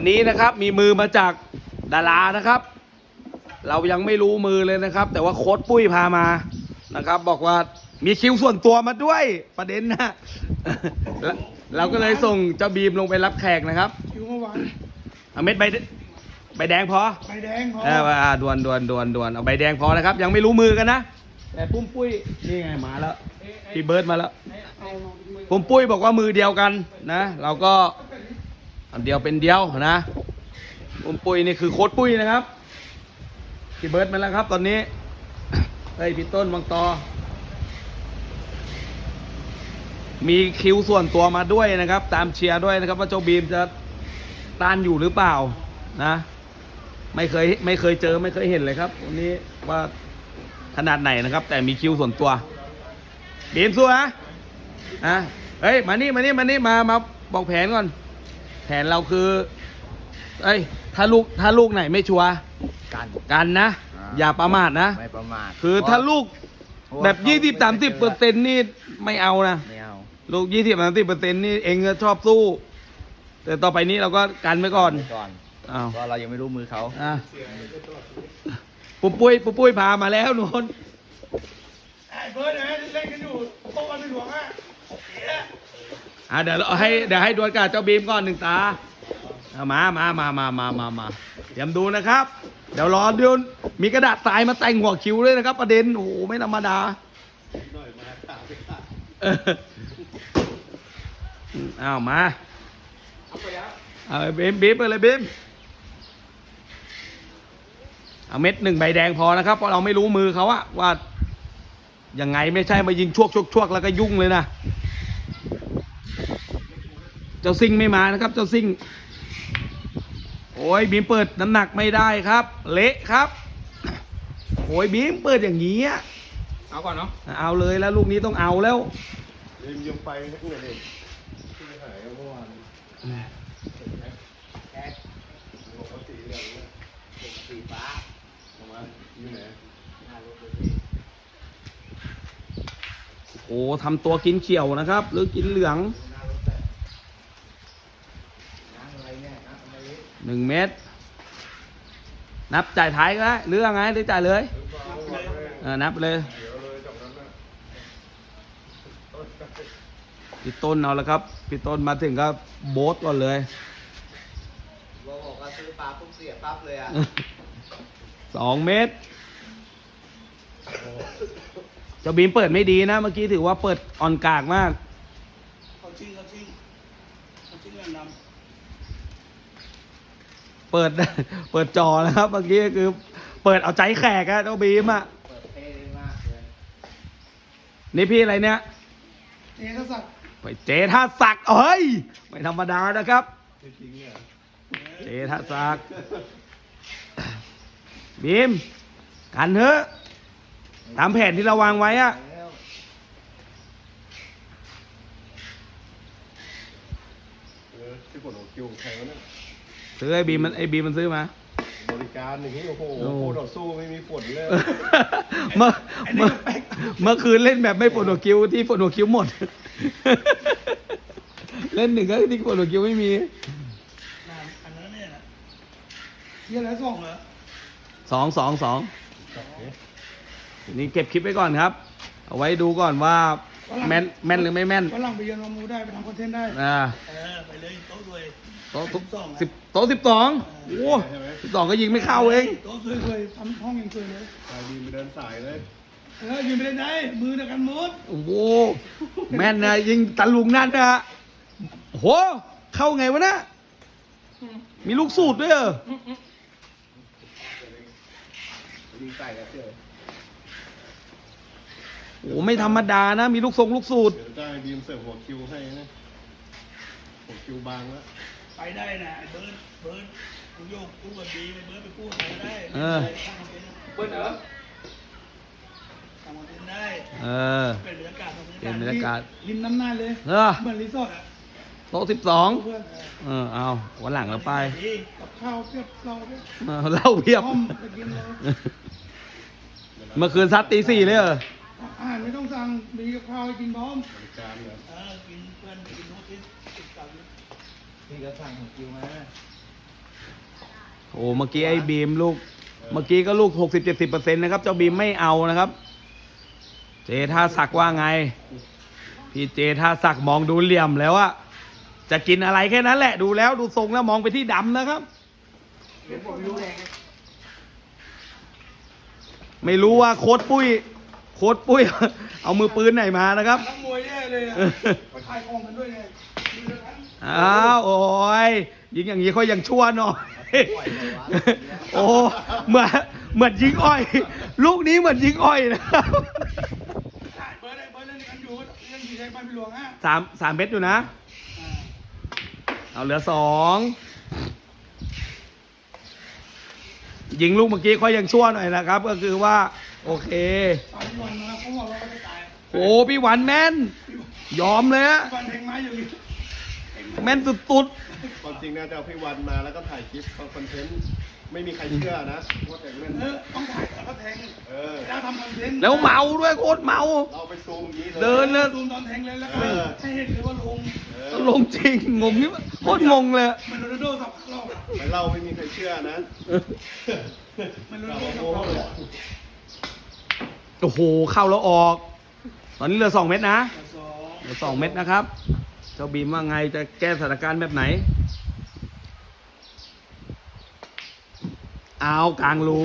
วันนี้นะครับมีมือมาจากดารานะครับ เรายังไม่รู้มือเลยนะครับ แต่ว่าโค้ดปุ้ยพามานะครับ บอกว่ามีคิวส่วนตัวมาด้วยประเด็นนะแล้วเราก็เลยส่งเจ้าบีมลงไปรับแขกนะครับคิวเมื่อวานเอาเม็ดใบใบแดงพอใบแดงพอเอออ่าดวนดวนดวนดวนเอาใบแดงพอนะครับ ยังไม่รู้มือกันนะแต่ปุ้มปุ้ยนี่ไงมาแล้วพี่เบิร์ดมาแล้วเอาลองมือปุ้มปุ้ยบอกว่ามือเดียวกันนะ เราก็ อันเดียวเป็นเดียวนะปุ้มปุ้ยนี่คือโค้ดปุ้ยนะครับพี่เบิร์ดมาแล้วครับ ตอนนี้เฮ้ยพี่ต้นบางตอ มีคิวส่วนตัวมาด้วยนะครับ ตามเชียร์ด้วยนะครับ ว่าเจ้าบีมจะต้านอยู่หรือเปล่านะ ไม่เคยไม่เคยเจอไม่เคยเห็นเลยครับวันนี้ว่าขนาดไหนนะครับ แต่มีคิวส่วนตัวบีมสู้นะอะเฮ้ยมานี่มานี่มานี่มามาบอกแผนก่อน แผนเราคือ เอ้ย ถ้าลูกถ้าลูกไหนไม่ชัวร์กัน กันนะ อ่า อย่าประมาทนะ ไม่ประมาทคือถ้าลูกเพราะว่าแบบเขายี่สิบสามสิบเปอร์เซ็นต์นี่ไม่เอานะ ไม่เอาลูกยี่สิบสามสิบเปอร์เซ็นต์นี่เองก็ชอบสู้ แต่ต่อไปนี้เราก็กันไว้ก่อนไปก่อนอ้าวเพราะเรายังไม่รู้มือเขาอะปุ๊บปุ้ยปุ๊บปุ้ยพามาแล้วนน ไอ้เบิร์ดนะเล่นกันอยู่โต๊ะกันในหลวงอะเสีย อะเดี๋ยวให้เดี๋ยวให้ดวลกับเจ้าบีมก่อนหนึ่งตาเอามามามามามามามาเตรียมดูนะครับ เดี๋ยวรอเดี๋ยวมีกระดาษทรายมาแต่งหัวคิ้วด้วยนะครับ ประเด็นโอ้โหไม่ธรรมดาเออเอามาเอาเบมบีบไปเลยบีมเอาเม็ดหนึ่งใบแดงพอนะครับ เพราะเราไม่รู้มือเขาอะว่ายังไงไม่ใช่มายิงชวกชวกชวกแล้วก็ยุ่งเลยนะ จ้าซิงไม่มานะครับ เจ้าซิงโอ้ยบีมเปิดน้ำหนักไม่ได้ครับ เละครับ โอ้ยบีมเปิดอย่างนี้อะเอาก่อนเนาะเอาเลยแล้วลูกนี้ต้องเอาแล้วเรียนยมไปทั้งเลยเลยที่หายเมื่อวานปกติอย่างเงี้ยสีฟ้าประมาณอยู่ไหนโอ้ทำตัวกินเขียวนะครับ หรือกินเหลือง น้ำอะไรเนี่ยน้ำอะไร หนึ่งเม็ดนับจ่ายท้ายก็ได้หรือยังไงหรือจ่ายเลยเออนับเลยเดี๋ยวเลยจากนั้นนะพี่ต้นเอาแล้วครับพี่ต้นมาถึงก็โบสก่อนเลยบอกบอกว่าซื้อปลาปุ๊บเสียปั๊บเลยอะสองเม็ดเจ้าบีมเปิดไม่ดีนะ เมื่อกี้ถือว่าเปิดอ่อนกากมาก เขาชิงเขาชิงเขาชิงเงินด เปิด เปิดจอนะครับเมื่อกี้คือ เปิดเอาใจแขกอะเจ้าบีมอะเปิดเท่มากเลยนี่พี่อะไรเนี่ยำเอกสัตว์ไปเจท่าศักดิ์เอ้ยไม่ธรรมดานะครับ จริงเนี่ยเจท่าศักดิ์บีมกันเถอะตามแผนที่เราวางไว้อะแล้วเออที่กดหัวคิวของใครวะเนี่ย ซื้อไอ้บีมมันไอ้บีมมันซื้อมา บริการอย่างนี้โอ้โหโอ้ คู่ต่อสู้ไม่มีฝนเลย เมื่อเมื่อเมื่อคืนเล่นแบบไม่ปวดหัวคิ้วที่ปวดหัวคิ้วหมด เล่นหนึ่งก็ที่ปวดหัวคิ้วไม่มีอันนั้นเนี่ยนะเยี่ยแล้วส่งเหรอสองสองสองนี่เก็บคลิปไว้ก่อนครับ เอาไว้ดูก่อนว่าแม่นแม่นหรือไม่แม่นฝรั่งไปเยือนมามูได้ไปทำคอนเทนต์ได้อ่า เออไปเลยโต๊ะรวย โต๊ะสิบสองสิบโต๊ะสิบสองโอ้สิบสองก็ยิงไม่เข้าเองโต๊ะสวยๆทำห้องยังสวยเลยชายดีไปเดินสายเลยเออยืนไปได้ไหนมือเดียวกันหมดโอ้โหแม่นนะยิงตะลุงนั่นนะฮะโอ้โหเข้าไงวะเนี่ยมีลูกสูตรด้วยเหรอยิงใส่แล้วเจอโอ้ไม่ธรรมดานะ มีลูกทรงลูกสูตรเดี๋ยวได้บีมเสิร์ฟหัวคิวให้นะหัวคิวบางแล้ว ไปได้นะไอ้เบิร์ดเบิร์ดกูโยกกูกับดีไอ้เบิร์ดไปกู้ใครก็ได้เออ ทำคอนเทนต์เบิ้ลเหรอทำคอนเทนต์ได้เออ เป็นบรรยากาศเป็นบรรยากาศริมน้ำน่านเลยเออเหมือนรีสอร์ทอะโต๊ะสิบสองเพื่อนเออเอาวันหลังเราไปดีกับข้าวเพียบเราเพียบเออเหล่าเพียบห้อมไปกินเลยเมื่อคืนซัดตีสี่เลยเหรอ อาหารไม่ต้องสั่งมีกับข้าวให้กินพร้อมบริการเนี่ยเออกินเพื่อนกินโน้ตที่ติดกับ พี่ก็สั่งของคิวมาโอ้เมื่อกี้ไอ้บีมลูก เมื่อกี้ก็ลูกหกสิบเจ็ดสิบเปอร์เซ็นต์นะครับ เจ้าบีมไม่เอานะครับ เจท่าศักดิ์ว่าไง พี่เจท่าศักดิ์มองดูเหลี่ยมแล้วอะจะกินอะไรแค่นั้นแหละดูแล้วดูทรงแล้วมองไปที่ดำนะครับ เดี๋ยวผมรู้เองไม่รู้ว่าโค้ดปุ้ย โค้ดปุ้ย เอามือปืนไหนมานะครับ นักมวยแย่เลยอะไปขายของกันด้วยไงดูแล้วกัน อ้าวโอ้ยยิงอย่างนี้เขายังชั่วหน่อย โอ้เหมือนเหมือนยิงอ้อย ลูกนี้เหมือนยิงอ้อยนะครับขายเบอร์ได้เบอร์เล่นกันอยู่เล่นดีใจบ้านพี่หลวงฮะสามสามเม็ดอยู่นะอ่าเอาเหลือสองยิงลูกเมื่อกี้เขายังชั่วหน่อยนะครับ ก็คือว่า โอเคตอนที่วันมาเขาบอกเราจะตายโอ้พี่หวันแม่น ยอมเลยฮะวัน แทงไม้อยู่นี่แม่นสุดความจริงน่าจะเอาพี่วันมาแล้วก็ถ่ายคลิปทำคอนเทนต์ไม่มีใครเชื่อนะว่าแต่งเล่นเออต้องถ่ายแล้วก็แทงเออแล้วทำคอนเทนต์ๆ แล้วเมาด้วยโคตรเมา เราไปซูมอย่างนี้เลยเดินเลยซูมตอนแทงเลยแล้วก็เออให้เห็นเลยว่าลงเออลงจริง งงนี่โคตรงงเลยเหมันโรนัลโดสับรอบอะแต่เราไม่มีใครเชื่อนะเหมันโรนัเราลโดสับโม้รอบเลยอะโอ้โห เข้าแล้วออก ตอนนี้เหลือสองเม็ดนะ สองเหลือสองเม็ดนะครับ เจ้าบีมว่าไงจะแก้สถานการณ์แบบไหน เอากลางรู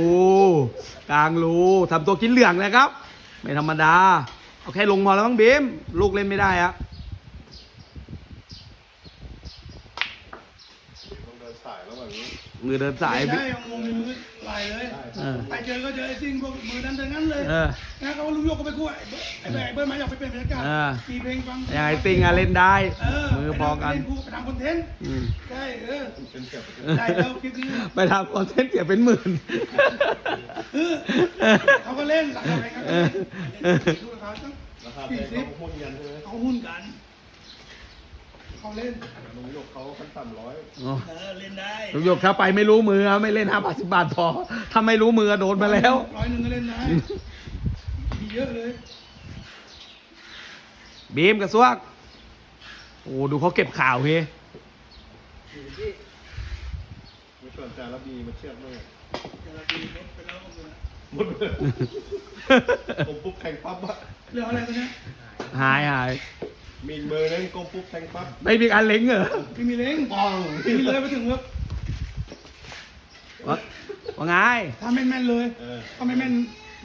กลางรูทำตัวกินเหลืองนะครับ ไม่ธรรมดา เอาแค่ลงพอแล้วมั้งบีม ลูกเล่นไม่ได้อะต้องเดินสายแล้วแบบนี้มือเดินสาย ไม่พี่ได้มงมีมือไหลเลยเออ ไปเจอก็เจอไอ้ซิ่งพวกมือนั้นเดินนั้นเลยเออ นะเขาว่าลุงโยกก็ไปคู่ไอ้เบิร์ดไอ้เบิร์ดไอ้เบิร์ดมาอยากไปเป็นบรรยากาศเออมีเพลงฟังยังไงติงอะเล่นได้ เออมือพอกันไปเล่คู่ไปทำคอนเทนต์อืมใช่เออเป็นเสียบได้แล้วคลิปนี้ไปทำคอนเทนต์เสียเป็นหมื่น เออเขาก็เล่นหลังจากนั้นก็เล่นดูราคาตั้ง ราคาแพ สี่ ง สิบ เขาหุ้นกันใช่ไหม เขาหุ้นกัน เขาเล่นลุงหยกเขาขั้นต่ำร้อยอ๋อเออเล่นได้ลุงหยกถ้าไปไม่รู้มือไม่เล่นห้าบาทสิบบาทพอถ้าไม่รู้มือโดนมาแล้ว ร้อยหนึ่งก็เล่นได้มีเยอะเลยบีมกับซวกโอ้ดูเขาเก็บข่าวเฮ้มีส่วนจาระบีมาเชื่อมด้วยแต่ละทีลดไปแล้วก็เหลือหมดเลยกลมปุ๊บแทงปั๊บอะเหลืออะไรตัวเนี้ยหายหาย มีอีกเบอร์นึงกลมปุ๊บแทงปั๊บไม่มีการเล็งเหรอไม่มีเล้งปองไม่มีเลยไปถึงว่าว่าว่าไงถ้าแม่นแม่นๆเลยเออถ้าไม่แม่น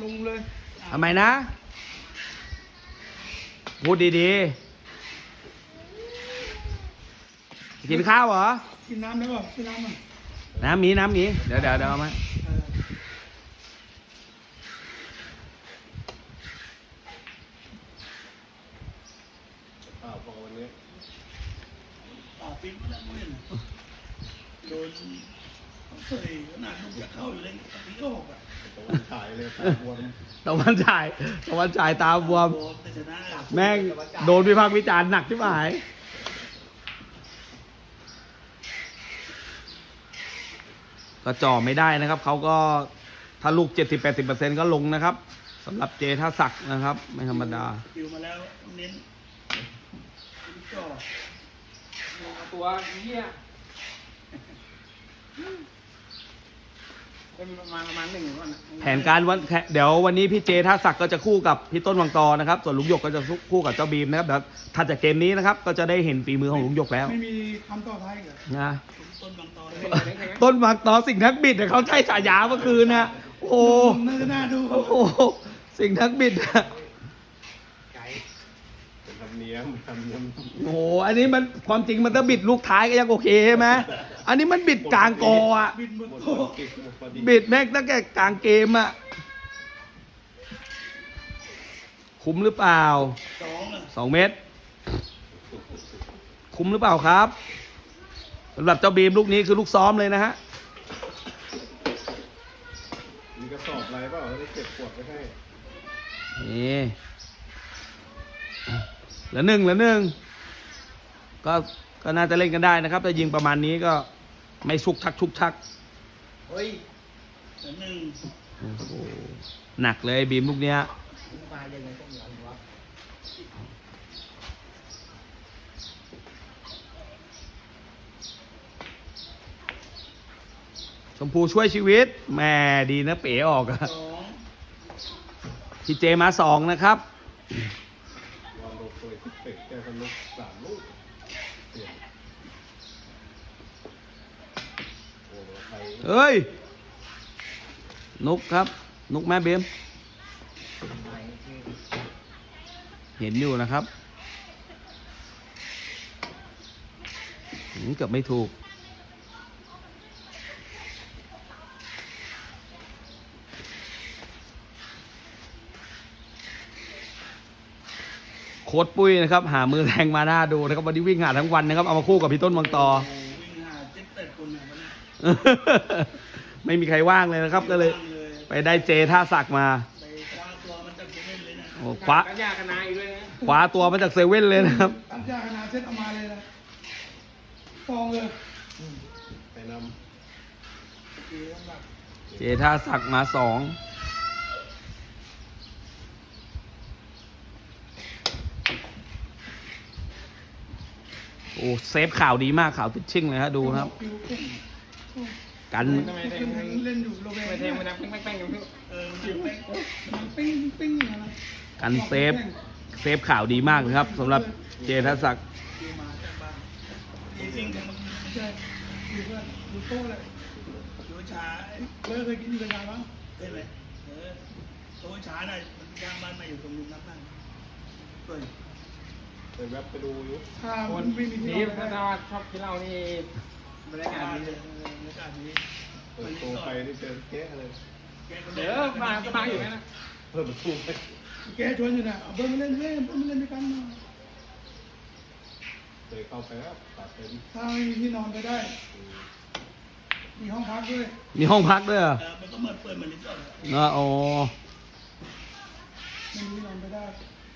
ลงเลยทำไมนะ พูดดีๆ กินข้าวเหรอ กินน้ำได้ป่ะกินน้ำมันน้ำหมีน้ำหมีเดี๋ยวเดี๋ยวเดี๋ยวเอามา เออ อ้าวพอวันนี้ ออก ปิ๊กแล้วไม่เล่นโดนเสยขนาดลูกจะเข้าอยู่เลยปีก็หกอะตะวันฉายเลยตาบวมตะวันฉายตะวันฉายตาบวม แต่ชนะแม่งโดนวิพากษ์วิจารณ์หนักที่หายก็จ่อไม่ได้นะครับเขาก็ถ้าลูก 70-80%ก็ลงนะครับสำหรับเจท่าศักดิ์นะครับ ไม่ธรรมดาคิวมาแล้วเน้นจ่อ ก็ตัวเนี้ยเป็นประมาณประมาณหนึ่งวันอะแผนการวันแค่เดี๋ยววันนี้พี่เจท่าศักดิ์ก็จะคู่กับพี่ต้นวังตอนะครับ ส่วนลุงหยกก็จะคู่กับเจ้าบีมนะครับเดี๋ยวถัดจากเกมนี้นะครับ ก็จะได้เห็นฝีมือของลุงหยกแล้วไม่มีคำต่อท้ายเหรอนะต้นบางตอนเป็นไงเป็นไงต้นวังตอสิ่งนักบิดเนี่ยเขาใช้ฉายาเมื่อคืนนะโอ้โหน่าจะน่าดู โอ้โหสิ่งนักบิดอะ เป็นธรรมเนี ยมธรรมเนียมโอ้โหอันนี้มันความจริงมันถ้าบิดลูกท้ายก็ยังโอเคใช่ไหมอันนี้มันบิดกลางกออะบินบนหมดโต๊ะกิจหมดพอดีบิดแม่งตั้งแต่กลางเกมอะคุ้มหรือเปล่าสองอะสองเมตร คุ้มหรือเปล่าครับสำหรับเจ้าบีมลูกนี้คือลูกซ้อมเลยนะฮะ มีกระสอบอะไรเปล่าจะได้เก็บขวดไว้ให้นี่ เหลือหนึ่งเหลือหนึ่งก็ก็น่าจะเล่นกันได้นะครับแต่ยิงประมาณนี้ก็ไม่ชุกชักชุกชักเฮ้ยแต่หนึ่งโอ้โหหนักเลยบีมลูกเนี้ยมายังไงต้องอย่างวะชชมพูช่วยชีวิตแหม่ดีนะเป๋ออกอะสอง พี่เจมาสองนะครับ วางโรโซยที่เป็กแกสนุกสามลูกเปลี่ยนโอ้โหไทย เอ้ยนุกครับนุกแม่เบม เห็นอยู่นะครับเกือบไม่ถูก โค้ดปุ้ยนะครับ หามือแทงมาหน้าดูนะครับ วันนี้วิ่งหาทั้งวันนะครับ เอามาคู่กับพี่ต้นวังตอ ไม่มีใครว่างเลยนะครับ ก็เลยว่างเลยไปได้เจท่าสักมาไปคว้าตัวมันจากเซเว่นเลยนะโอ้คว้ากันยากันนายด้วยนะคว้าตัวมาจากเซเว่นเลยนะครับตั้งยาขนาดเซ็ตเอามาเลยนะฟองเลยไปนเดี๋ยวแบบเจท่าสักมาสองโอ้เซฟข่าวดีมากข่าวติดชิ่งเลยฮะดูนะครับคิวเกันทำไมเล่แทงนเล่นอยู่โรเบทำไมแทมันดังแป้งๆอย่างนี้เออมันปิ้งปิ้งอย่กันเซฟเซฟข่าวดีมากเลยครับสำหรับเจท่าสักคิวมาจากบ้านจริงๆมันใช่อยู่เพื่อนอยู่โต๊ะเลยอยู่ชาเคยเคยกินอยู่ชาบ้างเคยไหมเออโต๊ะชาน่ะมันย่างบ้านมาอยู่ตรงริมน้ำนั่งเคยำไปแวบไปดูอยู่ถ้ามันไม่มีนี่ถ้าได้ว่าชอบกินเหล้านี่ บรรยากาศดีเลยบรรยากาศดีเปิดตัวไปนี่เจอแก๊เลยเดี๋ยวมาก็มาอยู่นะเปิดประตูไปแกชวนอยู่นะเอาเบิ้ลมเล่นเล่นเบิ้ลมเล่นด้วยกันมาเลยเข้าไปแล้วตัดเป็นถ้าไม่มีที่นอนไปได้ มีห้องพักด้วยมีห้องพักด้วยเหรอเออมันก็เหมือนเปิดเหมือนลิฟต์เลยเนอะโอ้ไม่มีที่นอนไปได้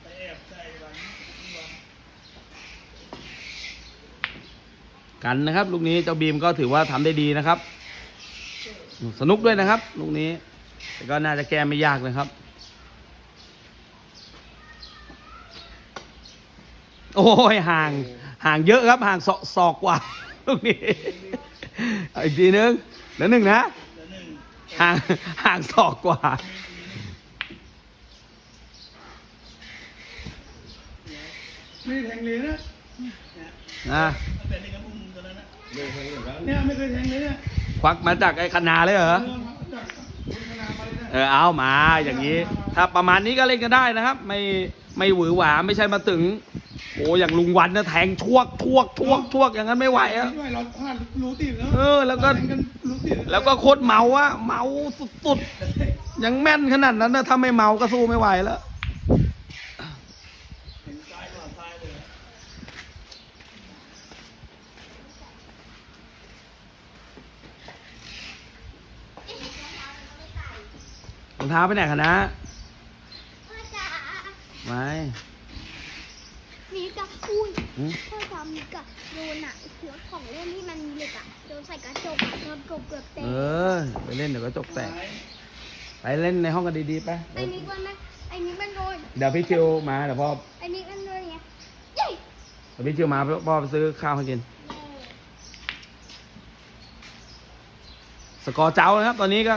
ไปแอบใส่หลังวาง กันนะครับ ลูกนี้เจ้าบีมก็ถือว่าทำได้ดีนะครับ สนุกด้วยนะครับ ลูกนี้ แต่ก็น่าจะแก้ไม่ยากนะครับ โอ้ยห่างห่างเยอะครับ ห่างศอกศอกกว่า ลูกนี้เอาอีกทีนึงแล้วหนึ่งนะแล้วหนึ่งห่างห่างศอกกว่าไม่ได้แทงเลยนะเนี่ยนะ เรื่องทั้งอย่างนั้นเนี่ยไม่เคยแทงเลยเนี่ยควักมาจากไอ้คณาเลยเหรอเออมาจากคุณคณามาเลยนะเออเอามาอย่างนี้ ถ้าประมาณนี้ก็เล่นกันได้นะครับ ไม่ไม่หวือหวาไม่ใช่มาถึง โอ้อย่างลุงวันนะแทงชวกชวกชวกชวกอย่างนั้นไม่ไหวอะด้วยเราพลาดรู้ติดแล้วเออแล้วก็แทงนรู้ติดแล้วก็โคตรเมาอะเมาสุดๆยังแม่นขนาดนั้นนะถ้าไม่เมาก็สู้ไม่ไหวแล้ว เห็นซ้ายกว่าซ้ายเลย รอง เท้าไปไหนคะนะพ่อจ๋าไม่มีกระอุ้ยหืมพ่อจ๋ามีกระโดนอะเสือของเล่นที่มันมีเหล็กอะโดนใส่กระจกอะโดนกบเกือบแตเอกอไปเล่นเดี๋ยวก็จกแตกซ้ายไปเล่นในห้องกันดีๆไปไอ้นี้มันไม่ไอ้นี้มันโดนเดี๋ยวพี่ชิวมาเดี๋ยวพ่อไอ้นี้มันโดนไงเย้เดี๋ยวพี่ชิวมาพ่อไปซื้อข้าวให้กินสกอร์เจ้านะครับ ตอนนี้ก็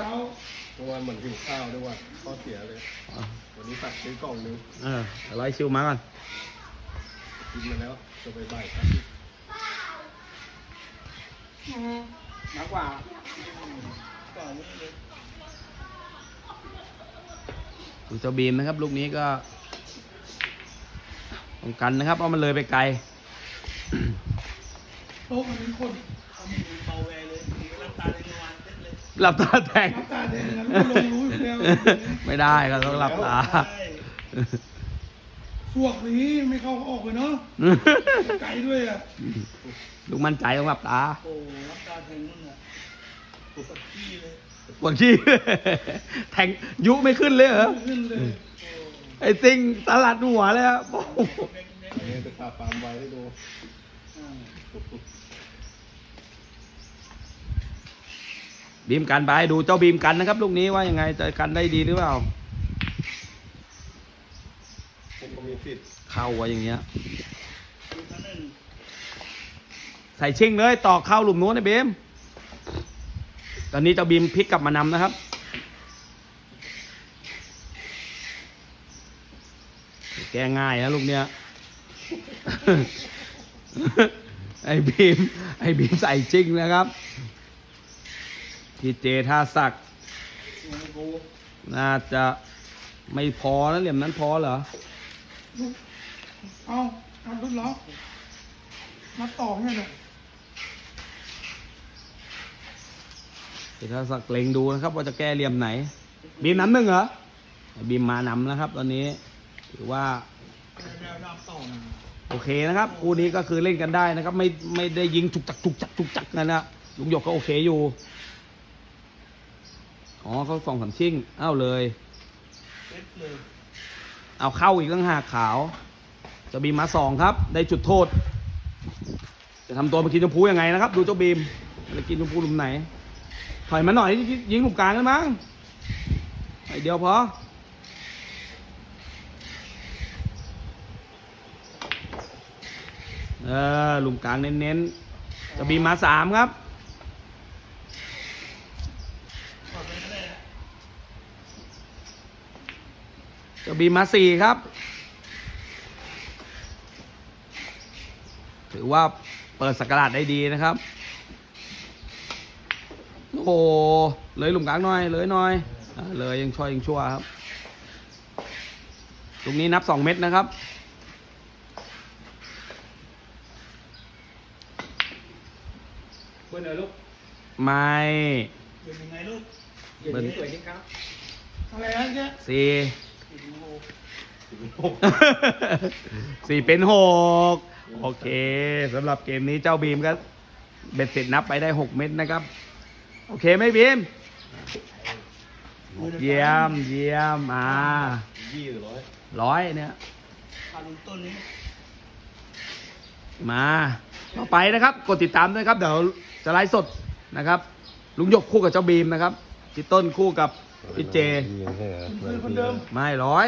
เขาเมื่อวานเหมือนหิวข้าวด้วยว่าข้อเสียเลยวันนี้ตัดซื้อกล่องนึงเออเดี๋ยวรอให้ชิวมาก่อนกินมาแล้วจะไปบ่ายครับมากกว่าก่อนนี้เลยดูเจ้าบีมนะครับ ลูกนี้ก็ป้องกันนะครับเพราะมันเลยไปไกลโต๊ะมันเป็นคน หลับตาแทงรับตาแดงนะรู้ลงรู้อยู่แล้วไม่ได้ครับต้องหลับตาใช่พวกนี้ไม่เข้าออกเลยเนาะ ไกลด้วยอะ ลูกมั่นใจต้องหลับตาโอ้รับตาแทงนู่นอะปวดขี้เลยปวดขี้ แทงยุไม่ขึ้นเลยเหรอ ขึ้นเลยไอ้ติงสลัดหัวเลยครับโอ้โหเด็กเด็กอันนี้จะพาฟาร์มไว้ให้ดู บีมกันไปดูเจ้าบีมกันนะครับ ลูกนี้ว่ายังไงจะกันได้ดีหรือเปล่าเข้าว่าอย่างเงี้ย ใส่ชิงเลยต่อเข้าหลุมนู้นไอ้เบมตอนนี้เจ้าบีมพลิกกลับมานำนะครับแก้ง่ายนะลูกเนี้ยไอ้บีมไอ้บีมใส่จริงนะครับ พี่เจท่าศักดิ์น่าจะไม่พอนะเหลี่ยมนั้นพอเหรอ เอาทำรุ่นล้อมาต่อให้หน่อยเดี๋ยวถ้าสักเล็งดูนะครับ ว่าจะแก้เหลี่ยมไหน บีมน้ำหนึ่งเหรอ บีมมานำนะครับ ตอนนี้ถือว่าแนวดำต่อนะโอเคนะครับคู่นี้ก็คือเล่นกันได้นะครับ ไม่ไม่ได้ยิงจุกจักจุกจักจุกจักนั่นนะลุงหยกก็โอเคอยู่ อ๋อเขาสองสามชิ่งเอ้าเลยเซ็ตเลย เอาเข้าอีกตั้งหากขาว จะบีมมาสองครับ ได้จุดโทษ จะทำตัวเป็นกินชมพูยังไงนะครับ ดูเจ้าบีมจะกินชมพูหลุมไหน ถอยมาหน่อยยิงหลุมกลางกันมั้งไอเดียวพอเออหลุมกลางเน้นๆ จะบีมมาสามครับ ก่อนไปก็ได้นะ จะบีมมาสี่ครับ ถือว่าเปิดสกราดได้ดีนะครับ โอ้โหเลยหลุมกลางหน่อย เลยหน่อยอ่าเลยยังช่วยยังชั่วครับ ตรงนี้นับสองเม็ดนะครับเพื่อนเออลูก ไม่เป็นยังไงลูกเดี๋ยวนี้สวยจริงครับอะไรนะเนี่ยสี่ สี่เป็นหกโอเคสำหรับเกมนี้เจ้าบีมก็เบ็ดเสร็จนับไปได้หกเม็ดนะครับ โอเคไหมบีม เยี่ยมเยี่ยมอ่ายี่หรือร้อยร้อยเนี่ยพาลุงต้นนี้มาต่อไปนะครับ กดติดตามด้วยครับ เดี๋ยวจะไลฟ์สดนะครับ ลุงหยกคู่กับเจ้าบีมนะครับพี่ต้นคู่กับพี่เจคือคนเดิมไม่ร้อย